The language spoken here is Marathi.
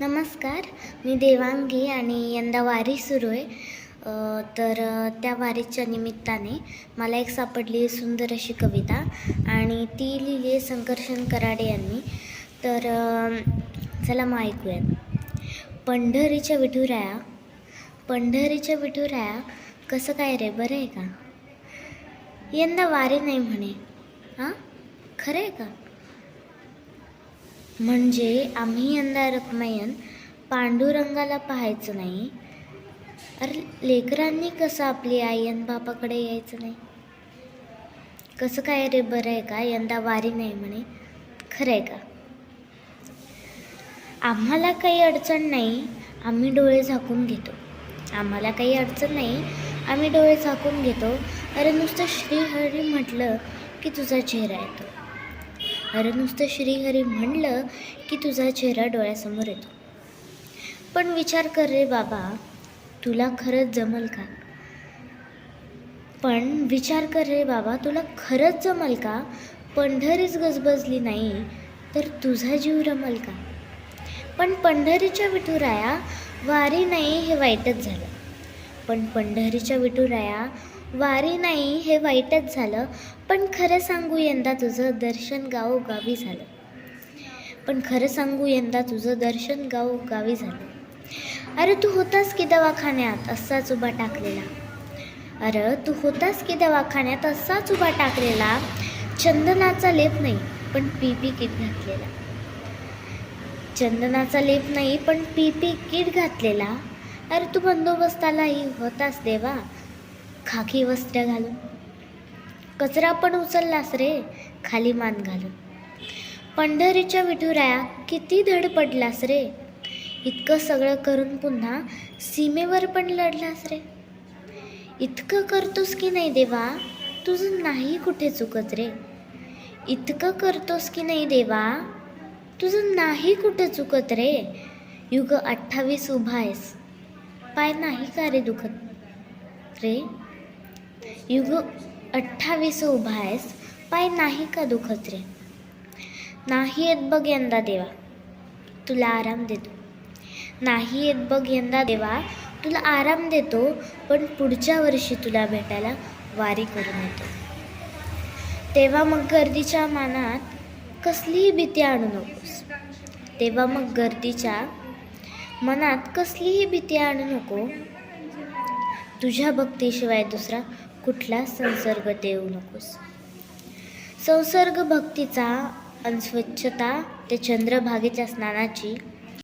नमस्कार मी देवांगी आणि यंदा वारी सुरू आहे. तर त्या वारीच्या निमित्ताने मला एक सापडली सुंदर अशी कविता आणि ती लिहिली आहे संकर्षण कराडे यांनी. तर चला मग ऐकूयात. पंढरीच्या विठुराया पंढरीच्या विठुराया कसं काय रे बरं आहे का? यंदा वारी नाही म्हणे. हां? खरं आहे का? म्हणजे आम्ही यंदा रखमायन पांडुरंगाला पाहायचं नाही. अरे लेकरांनी कसं आपली आई आणि बापाकडे यायचं नाही? कसं काय रे बरं आहे का? यंदा वारी नाही म्हणे. खरं आहे का? आम्हाला काही अडचण नाही. आम्ही डोळे झाकून घेतो. आम्हाला काही अडचण नाही. आम्ही डोळे झाकून घेतो. अरे नुसतं श्रीहरी म्हटलं की तुझा चेहरा येतो. अरे नुसतं श्रीहरी म्हणलं की तुझा चेहरा डोळ्यासमोर येतो. पण विचार कर रे बाबा तुला खरंच जमल का? पण विचार कर रे बाबा तुला खरंच जमल का? पंढरीच गजबजली नाही तर तुझा जीव रमल का? पण पंढरीच्या विठुराया वारी नाही हे वाईटच झालं. पण पंढरीच्या विठुराया वारी नाही हे वाईटच झालं पण खरं सांगू यंदा तुझं दर्शन गावो गावी झालं. पण खरं सांगू यंदा तुझं दर्शन गावो गावी झालं. अरे तू होतास की दवाखान्यात असाच उभा टाकलेला? अरे तू होतास की दवाखान्यात असाच उभा टाकलेला? चंदनाचा लेप नाही पण पी पी किट घातलेला. चंदनाचा लेप नाही पण पी पी किट घातलेला? अरे तू बंदोबस्तालाही होतास देवा. खाकी वस्त्र घालून. कचरा पण उचललास रे खाली मान घालून. पंढरीच्या विठुराया किती धड पडलास रे. इतकं सगळं करून पुन्हा सीमेवर पण लढलास रे. इतकं करतोस की नाही देवा तुझं नाही कुठे चुकत रे. इतकं करतोस की नाही देवा तुझं नाही कुठे चुकत रे. युग अठ्ठावीस उभा आहेस पाय नाही का रे दुखत. रे युग अठ्ठावीस उभा आहेस. पाय नाही का दुखत रे? नाही येत बघ यंदा देवा. तुला आराम देतो. नाही येत बघ यंदा देवा. तुला आराम देतो पण पुढच्या वर्षी तुला भेटायला वारी करून येतो. तेव्हा मग गर्दीच्या मनात कसलीही भीती आणू नकोस. तेव्हा मग गर्दीच्या मनात कसलीही भीती आणू नको. तुझ्या भक्तीशिवाय दुसरा कुठला संसर्ग देऊ नकोस. संसर्ग भक्तीचा आणि स्वच्छता ते चंद्रभागेच्या स्नानाची